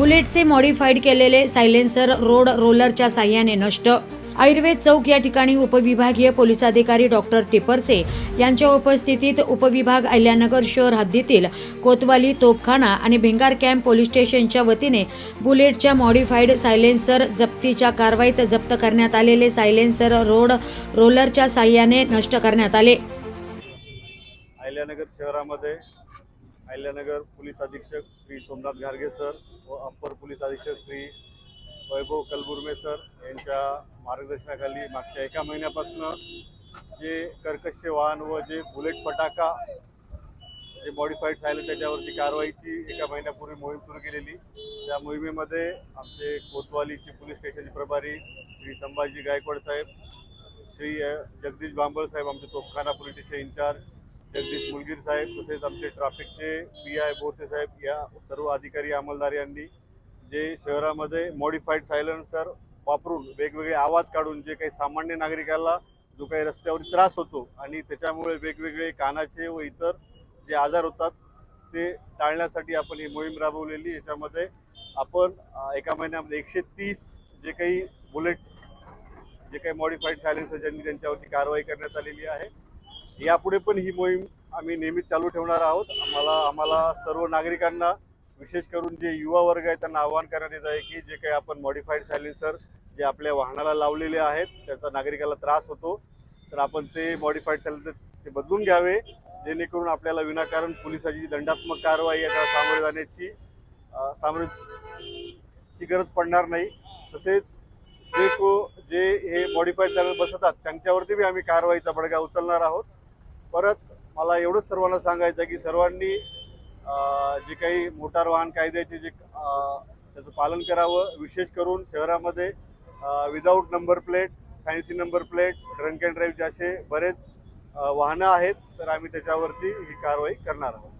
बुलेटचे modified केलेले silencer road रोलरच्या साह्याने नष्ट. आयुर्वेद चौक या ठिकाणी उपविभागीय पोलीस अधिकारी डॉक्टर टिपरसे यांच्या उपस्थितीत उपविभाग अहिल्यानगर शहर हद्दीतील कोतवाली तोपखाना आणि भिंगार कॅम्प पोलीस स्टेशनच्या वतीने बुलेटच्या मॉडिफाईड सायलेन्सर जप्तीच्या कारवाईत जप्त करण्यात आलेले सायलेन्सर रोड रोलरच्या साह्याने नष्ट करण्यात आले. अहिल्यानगर शहरामध्ये अहिल्यानगर पोलीस अधीक्षक श्री सोमनाथ घारगे सर व अप्पर पोलीस अधीक्षक श्री वैभव कलबुर्मे सर यांच्या मार्गदर्शनाखाली मागच्या एका महिन्यापासून जे कर्कश वाहन व जे बुलेट फटाका जे मॉडिफाईड झाले त्याच्यावरती कारवाईची एका महिन्यापूर्वी मोहीम सुरू केलेली. त्या मोहिमेमध्ये आमचे कोतवालीचे पोलीस स्टेशनचे प्रभारी श्री संभाजी गायकवाड साहेब श्री जगदीश बांबळ साहेब आमचे Topkhana police station incharge Jagdish Mulgir साहेब तसेच आमचे ट्रॅफिकचे पी आय बोरसे साहेब या सर्व अधिकारी अंमलदार यांनी जे शहरामध्ये मॉडिफाईड सायलेन्सर वापरून वेगवेगळे आवाज काढून जे काही सामान्य नागरिकाला जो काही रस्त्यावर त्रास होतो आणि त्याच्यामुळे वेगवेगळे कानाचे व इतर जे आजार होतात ते टाळण्यासाठी आपण ही मोहीम राबवलेली. याच्यामध्ये आपण एका महिन्यामध्ये एकशे तीस जे काही बुलेट जे काही मॉडिफाईड सायलेन्सर ज्यांनी त्यांच्यावरती कारवाई करण्यात आलेली आहे यापुढे पण ही मोहीम आम्ही नेहमीच चालू ठेवणार आहोत. आम्हाला आम्हाला सर्व नागरिकांना विशेष करून जे युवा वर्ग आहे त्यांना आवाहन करण्यात येत आहे की जे काही आपण मॉडिफाईड सायलेन्सर जे आपल्या वाहनाला लावलेले आहेत त्याचा नागरिकाला त्रास होतो तर आपण ते मॉडिफाईड सायलेन्सर ते बदलून घ्यावे जेणेकरून आपल्याला विनाकारण पोलिसाची दंडात्मक कारवाई याला सामोरे जाण्याची अं, सामोरे ची गरज पडणार नाही. तसेच जे को जे हे मॉडिफाईड चॅनल बसतात त्यांच्यावरती बी आम्ही कारवाईचा बडगा उचलणार आहोत. परत मला एवढंच सर्वांना सांगायचं आहे की सर्वांनी जे काही मोटार वाहन कायद्याचे जे त्याचं पालन करावं विशेष करून शहरामध्ये without number plate fancy number plate drunk and ड्राईव्हचे असे बरेच वाहनं आहेत तर आम्ही त्याच्यावरती ही कारवाई करणार आहोत.